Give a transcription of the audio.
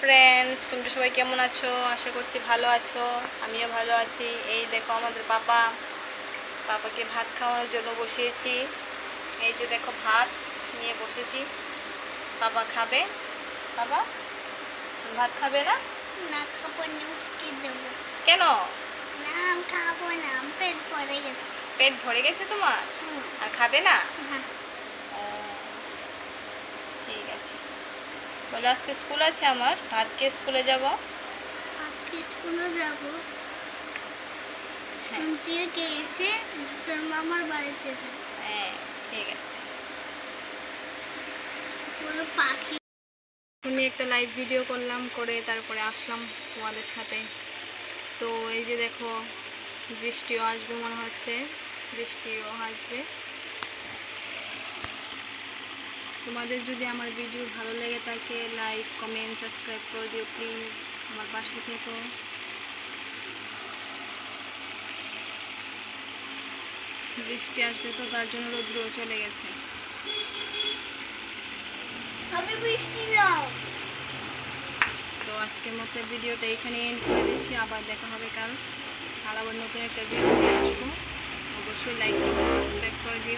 Friends তোমরা সবাই কেমন আছো? আশা করছি ভালো আছো। আমিও ভালো আছি। এই দেখো আমাদের পাপা। পাপাকে ভাত খাওয়ানোর জন্য বসিয়েছি। এই যে দেখো ভাত নিয়ে বসেছি। পাপা খাবে? বাবা ভাত খাবে না? না খাব না দেবো। কেন? না খাব না পেট ভরে গেছে। পেট ভরে গেছে তোমার? আর খাবে না হ্যাঁ ও, ঠিক আছে বলে আজকে স্কুল আছে আমার খেয়ে স্কুলে যাব। আজকে স্কুলে যাব। হ্যাঁ। স্কুল থেকে এসে তোর মামার বাড়িতে যাব হ্যাঁ ঠিক আছে। পুরো পাখি আমি একটা লাইভ ভিডিও করলাম করে তারপরে আসলাম তোমাদের সাথে। তো এই যে দেখো বৃষ্টিও আসবে মনে হচ্ছে। বৃষ্টিও আসবে। তোমাদের যদি আমার ভিডিও ভালো লেগে থাকে লাইক কমেন্ট সাবস্ক্রাইব করে দিও প্লিজ আমার পাশে থেকো। বৃষ্টি আসবে তো তার জন্য রোদ্রও চলে গেছে। তো আজকের মতো ভিডিওটা এখানে এন্ড করে দিচ্ছি আবার দেখা হবে কাল। কাল আবার নতুন একটা ভিডিও নিয়ে আসব। অবশ্যই লাইক সাবস্ক্রাইব করে দিও।